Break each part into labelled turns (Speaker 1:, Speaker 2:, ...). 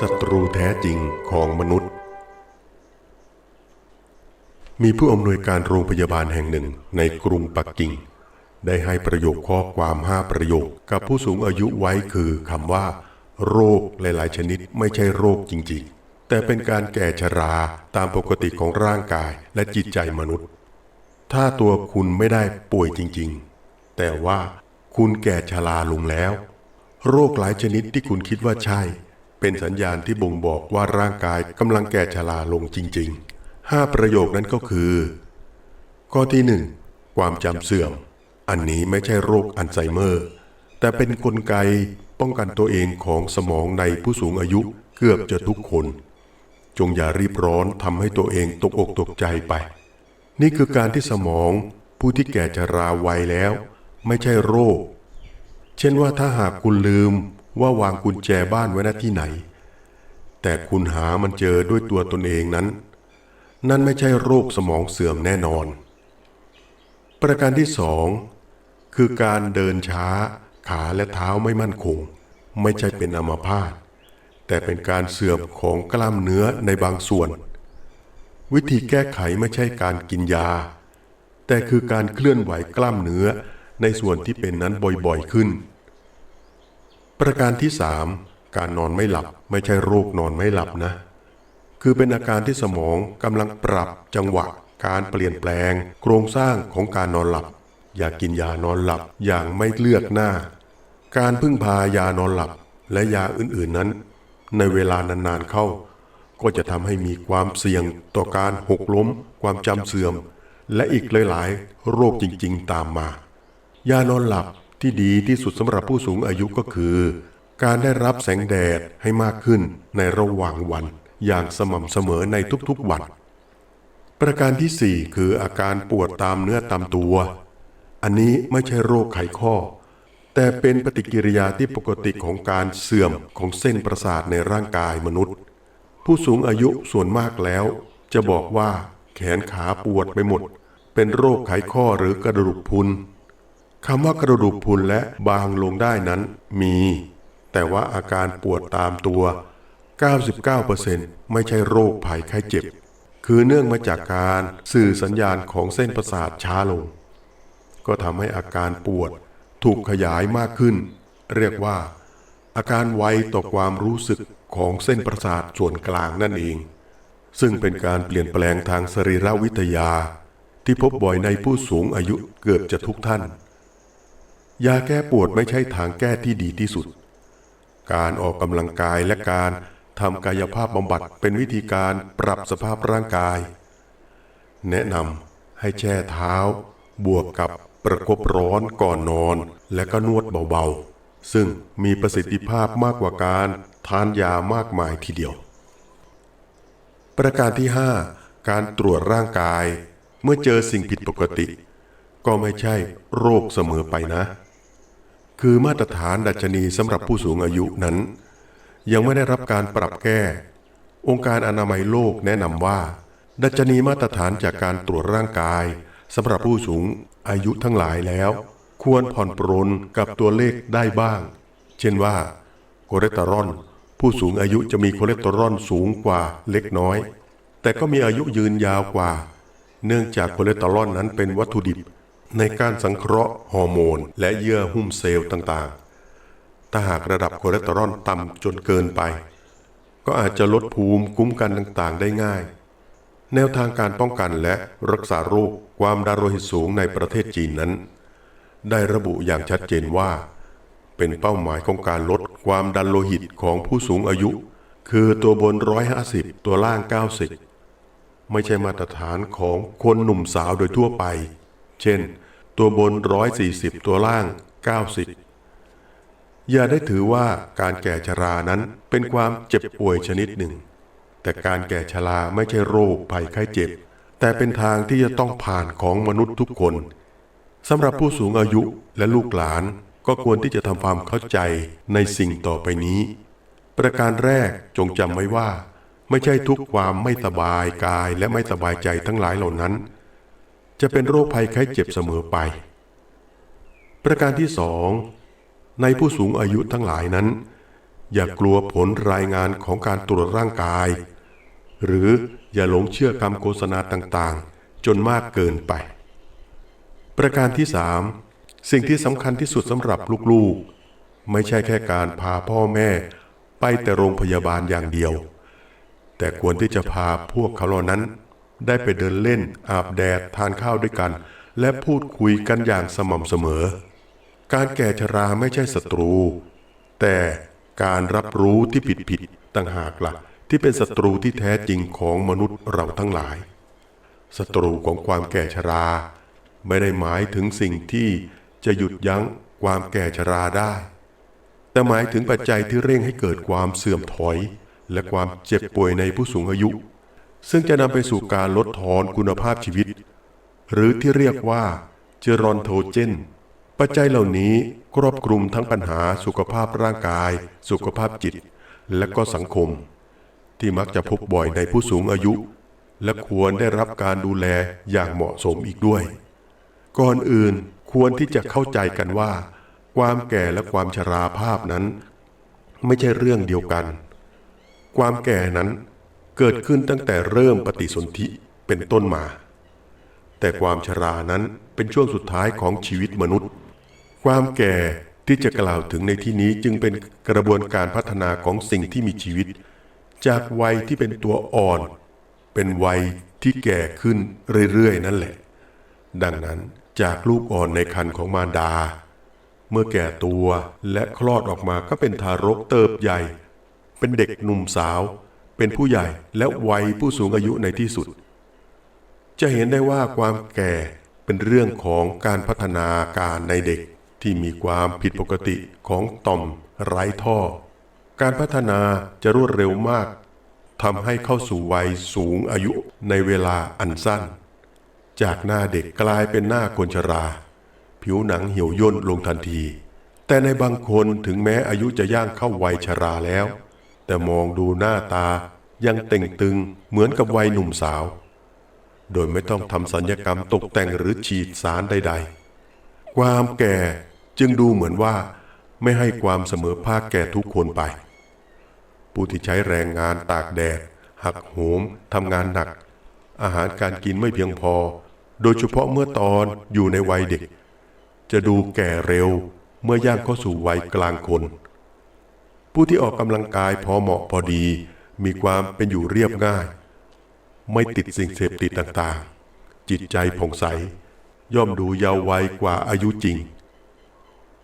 Speaker 1: ศัตรูแท้จริงของมนุษย์ มีผู้อำนวยการโรงพยาบาลแห่งหนึ่งในกรุงปักกิ่ง ได้ให้ประโยคข้อความห้าประโยคกับผู้สูงอายุไว้คือคำว่า โรคหลายๆ ชนิดไม่ใช่โรคจริง ๆ แต่เป็นการแก่ชราตามปกติของร่างกายและจิตใจมนุษย์ ถ้าตัวคุณไม่ได้ป่วยจริง ๆ แต่ว่าคุณแก่ชราลงแล้ว โรคหลายชนิดที่คุณคิดว่าใช่ เป็นสัญญาณที่บ่งบอกว่าร่างกายกำลังแก่ชราลงจริงๆห้าประโยคนั้นก็คือ ข้อที่หนึ่งความจำเสื่อม อันนี้ไม่ใช่โรคอัลไซเมอร์ แต่เป็นนกลไกป้องกันตัวเองของสมองในผู้สูงอายุเกือบจะทุกคน จงอย่ารีบร้อนทำให้ตัวเองตกอกตกใจไป นี่คือการที่สมองผู้ที่แก่ชราวัยแล้ว ไม่ใช่โรค เช่นว่าถ้าหากคุณลืม ว่าวางกุญแจบ้านไว้ณที่ไหน แต่คุณหามันเจอด้วยตัวตนเองนั้น นั่นไม่ใช่โรคสมองเสื่อมแน่นอน ประการที่สองคือการเดินช้าขาและเท้าไม่มั่นคง ไม่ใช่เป็นอัมพาตแต่เป็นการเสื่อมของกล้ามเนื้อในบางส่วน วิธีแก้ไขไม่ใช่การกินยา แต่คือการเคลื่อนไหวกล้ามเนื้อในส่วนที่เป็นนั้นบ่อยๆขึ้น ประการที่สามการนอนไม่หลับไม่ใช่โรคนอนไม่หลับนะ คือเป็นอาการที่สมองกำลังปรับจังหวะ การเปลี่ยนแปลง โครงสร้างของการนอนหลับ อย่ากินยานอนหลับอย่างไม่เลือกหน้า การพึ่งพายานอนหลับและยาอื่นๆนั้น ในเวลานานๆเข้า ก็จะทำให้มีความเสี่ยงต่อการหกล้ม ความจำเสื่อม และอีกหลายๆ โรคจริงๆ ตามมา ยานอนหลับ ที่ดีที่สุดสำหรับผู้สูงอายุก็คือ การได้รับแสงแดดให้มากขึ้นในระหว่างวัน อย่างสม่ำเสมอในทุกๆวัน ประการที่ 4 คืออาการปวดตามเนื้อตามตัว อันนี้ไม่ใช่โรคไขข้อ แต่เป็นปฏิกิริยาที่ปกติของการเสื่อมของเส้นประสาทในร่างกายมนุษย์ ผู้สูงอายุส่วนมากแล้ว จะบอกว่าแขนขาปวดไปหมด เป็นโรคไขข้อหรือกระดูกพุน คำว่ากระดูกพุนและบางลงได้นั้นมี แต่ว่าอาการปวดตามตัว 99%ไม่ใช่โรคภัยไข้เจ็บ คือเนื่องมาจากการสื่อสัญญาณของเส้นประสาทช้าลง ก็ทำให้อาการปวดถูกขยายมากขึ้น เรียกว่า อาการไวต่อความรู้สึกของเส้นประสาทส่วนกลางนั่นเอง ซึ่งเป็นการเปลี่ยนแปลงทางสรีรวิทยา ที่พบบ่อยในผู้สูงอายุเกือบจะทุกท่าน ยาแก้ปวดไม่ใช่ทางแก้ที่ดีที่สุด การออกกำลังกายและการทำกายภาพบำบัดเป็นวิธีการปรับสภาพร่างกาย แนะนำให้แช่เท้า บวกกับประคบร้อนก่อนนอน และก็นวดเบาๆ ซึ่งมีประสิทธิภาพมากกว่าการทานยามากมายทีเดียว ประการที่ 5 การตรวจร่างกาย เมื่อเจอสิ่งผิดปกติ ก็ไม่ใช่โรคเสมอไปนะ คือมาตรฐานดัชนีสำหรับผู้สูงอายุนั้น ยังไม่ได้รับการปรับแก้ องค์การอนามัยโลกแนะนำว่า ดัชนีมาตรฐานจากการตรวจร่างกายสำหรับผู้สูงอายุทั้งหลายแล้ว ควรผ่อนปรนกับตัวเลขได้บ้าง เช่นว่าคอเลสเตอรอลผู้สูงอายุจะมีคอเลสเตอรอลสูงกว่าเล็กน้อย แต่ก็มีอายุยืนยาวกว่า เนื่องจากคอเลสเตอรอลนั้นเป็นวัตถุดิบ ในการสังเคราะห์ฮอร์โมน และเยื่อหุ้มเซลล์ต่างๆ ถ้าหากระดับคอเลสเตอรอลต่ำจนเกินไป ก็อาจจะลดภูมิคุ้มกันต่างๆ ได้ง่าย แนวทางการป้องกันและรักษาโรคความดันโลหิตสูงในประเทศจีนนั้น ได้ระบุอย่างชัดเจนว่า เป็นเป้าหมายของการลดความดันโลหิตของผู้สูงอายุ คือตัวบน 150 ตัวล่าง 90 ไม่ใช่มาตรฐานของคนหนุ่มสาวโดยทั่วไป เช่น ตัวบน 140 ตัวล่าง 90 อย่าได้ถือว่าการแก่ชรานั้นเป็นความเจ็บป่วยชนิดหนึ่ง แต่การแก่ชราไม่ใช่โรคภัยไข้เจ็บ แต่เป็นทางที่จะต้องผ่านของมนุษย์ทุกคนสำหรับผู้สูงอายุและลูกหลานก็ควรที่จะทำความเข้าใจในสิ่งต่อไปนี้ ประการแรกจงจำไว้ว่า ไม่ใช่ทุกความไม่สบายกายและไม่สบายใจทั้งหลายเหล่านั้น จะเป็นโรคภัยไข้เจ็บเสมอไป ประการที่สองในผู้สูงอายุทั้งหลายนั้น อย่ากลัวผลรายงานของการตรวจร่างกาย หรืออย่าหลงเชื่อคำโฆษณาต่างๆ จนมากเกินไป ประการที่สามสิ่งที่สำคัญที่สุดสำหรับลูกๆ ไม่ใช่แค่การพาพ่อแม่ ไปแต่โรงพยาบาลอย่างเดียว แต่ควรที่จะพาพวกเขาเหล่านั้น ได้ไปเดินเล่น อาบแดดทานข้าวด้วยกัน และพูดคุยกันอย่างสม่ำเสมอ การแก่ชราไม่ใช่ศัตรู แต่การรับรู้ที่ผิดผิดๆต่างหากละ่ะ ที่เป็นศัตรูที่แท้จริงของมนุษย์เราทั้งหลายศัตรูของความแก่ชรา ไม่ได้หมายถึงสิ่งที่จะหยุดยั้งความแก่ชราได้ แต่หมายถึงปัจจัยที่เร่งให้เกิดความเสื่อมถอย และความเจ็บป่วยในผู้สูงอายุ ซึ่งจะนำไปสู่การลดทอนคุณภาพชีวิต หรือที่เรียกว่าเจรอนโทเจน ปัจจัยเหล่านี้ครอบคลุมทั้งปัญหาสุขภาพร่างกาย สุขภาพจิต และก็สังคม ที่มักจะพบบ่อยในผู้สูงอายุ และควรได้รับการดูแลอย่างเหมาะสมอีกด้วย ก่อนอื่นควรที่จะเข้าใจกันว่า ความแก่และความชราภาพนั้น ไม่ใช่เรื่องเดียวกัน ความแก่นั้น เกิดขึ้นตั้งแต่เริ่มปฏิสนธิเป็นต้นมา แต่ความชรานั้นเป็นช่วงสุดท้ายของชีวิตมนุษย์ ความแก่ที่จะกล่าวถึงในที่นี้จึงเป็นกระบวนการพัฒนาของสิ่งที่มีชีวิต จากวัยที่เป็นตัวอ่อน เป็นวัยที่แก่ขึ้นเรื่อยๆ นั่นแหละ ดังนั้นจากลูกอ่อนในครรภ์ของมารดา เมื่อแก่ตัวและคลอดออกมาก็เป็นทารกเติบใหญ่ เป็นเด็กหนุ่มสาว เป็นผู้ใหญ่และวัยผู้สูงอายุในที่สุด จะเห็นได้ว่าความแก่เป็นเรื่องของการพัฒนาการในเด็กที่มีความผิดปกติของต่อมไร้ท่อ การพัฒนาจะรวดเร็วมากทำให้เข้าสู่วัยสูงอายุในเวลาอันสั้น จากหน้าเด็กกลายเป็นหน้าคนชรา ผิวหนังเหี่ยวย่นลงทันที แต่ในบางคนถึงแม้อายุจะย่างเข้าวัยชราแล้ว แต่มองดูหน้าตายังเต่งตึงเหมือนกับวัยหนุ่มสาว โดยไม่ต้องทำสัญญกรรมตกแต่งหรือฉีดสารใด ๆ ความแก่จึงดูเหมือนว่าไม่ให้ความเสมอภาคแก่ทุกคนไป ผู้ที่ใช้แรงงานตากแดด หักโหมทำงานหนัก อาหารการกินไม่เพียงพอ โดยเฉพาะเมื่อตอนอยู่ในวัยเด็ก จะดูแก่เร็วเมื่อย่างเข้าสู่วัยกลางคน ผู้ที่ออกกำลังกายพอเหมาะพอดี มีความเป็นอยู่เรียบง่าย ไม่ติดสิ่งเสพติดต่างๆ จิตใจผ่องใส ย่อมดูเยาว์วัยกว่าอายุจริง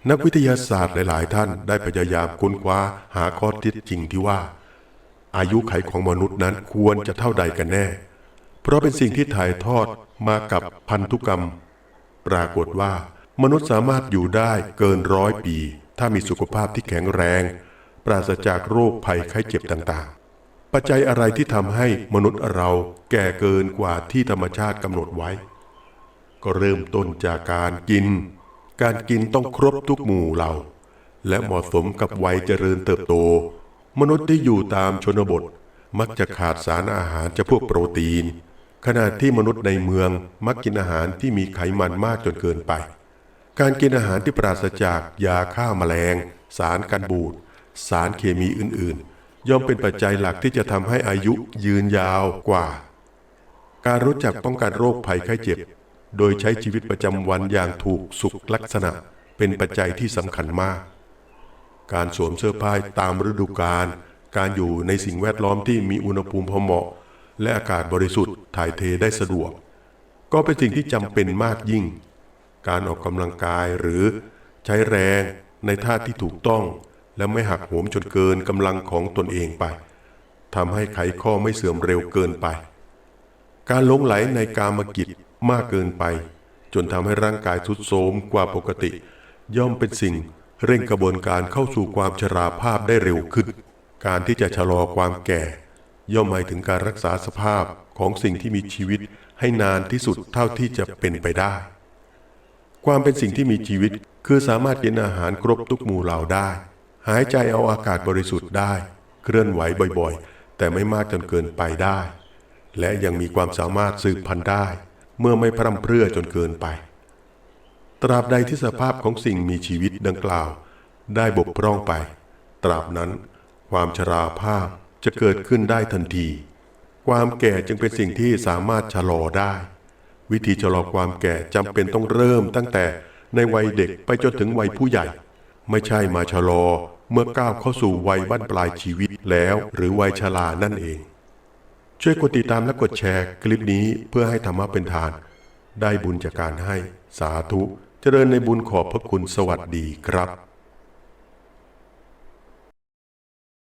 Speaker 1: นักวิทยาศาสตร์หลาย ๆ ท่านได้พยายามค้นคว้าหาข้อเท็จจริงที่ว่า อายุไขของมนุษย์นั้นควรจะเท่าใดกันแน่ เพราะเป็นสิ่งที่ถ่ายทอดมากับพันธุกรรม ปรากฏว่ามนุษย์สามารถอยู่ได้เกินร้อยปี ถ้ามีสุขภาพที่แข็งแรง ปราศจากโรคภัยไข้เจ็บต่างๆ ปัจจัยอะไรที่ทำให้มนุษย์เราแก่เกินกว่าที่ธรรมชาติกำหนดไว้ ก็เริ่มต้นจากการกิน การกินต้องครบทุกหมู่เหล่า และเหมาะสมกับวัยเจริญเติบโต มนุษย์ที่อยู่ตามชนบทมักจะขาดสารอาหารจะพวกโปรตีน ขณะที่มนุษย์ในเมืองมักกินอาหารที่มีไขมันมากจนเกินไป การกินอาหารที่ปราศจากยาฆ่าแมลง สารกันบูด สารเคมีอื่นๆ ย่อมเป็นปัจจัยหลักที่จะทำให้อายุยืนยาวกว่า การรู้จักป้องกันโรคภัยไข้เจ็บ โดยใช้ชีวิตประจำวันอย่างถูกสุขลักษณะเป็นปัจจัยที่สำคัญมาก การสวมเสื้อผ้าตามฤดูกาลการอยู่ในสิ่งแวดล้อมที่มีอุณหภูมิพอเหมาะ และอากาศบริสุทธิ์ถ่ายเทได้สะดวก ก็เป็นสิ่งที่จำเป็นมากยิ่ง การออกกำลังกายหรือใช้แรงในท่าที่ถูกต้อง และไม่หักโหมจนเกินกำลังของตนเองไปทำให้ไขข้อไม่เสื่อมเร็วเกินไป การหลงไหลในกามกิจมากเกินไป จนทำให้ร่างกายทรุดโทรมกว่าปกติ ย่อมเป็นสิ่งเร่งกระบวนการเข้าสู่ความชราภาพได้เร็วขึ้น การที่จะชะลอความแก่ ย่อมหมายถึงการรักษาสภาพของสิ่งที่มีชีวิตให้นานที่สุดเท่าที่จะเป็นไปได้ ความเป็นสิ่งที่มีชีวิตคือสามารถกินอาหารครบทุกหมู่เหล่าได้ หายใจเอาอากาศบริสุทธิ์ได้ เคลื่อนไหวบ่อยๆ แต่ไม่มากจนเกินไปได้ และยังมีความสามารถสืบพันธุ์ได้ เมื่อไม่พร่ำเพรื่อจนเกินไป ตราบใดที่สภาพของสิ่งมีชีวิตดังกล่าว ได้บกพร่องไป ตราบนั้นความชราภาพจะเกิดขึ้นได้ทันที ความแก่จึงเป็นสิ่งที่สามารถชะลอได้ วิธีชะลอความแก่จำเป็นต้องเริ่มตั้งแต่ในวัยเด็กไปจนถึงวัยผู้ใหญ่ ไม่ใช่มาชะลอเมื่อก้าวเข้าสู่วัยบั้นปลายชีวิตแล้วหรือวัยชรานั่นเอง ช่วยกดติดตามและกดแชร์คลิปนี้เพื่อให้ธรรมะเป็นทาน ได้บุญจากการให้สาธุ เจริญในบุญขอบพระคุณสวัสดีครับ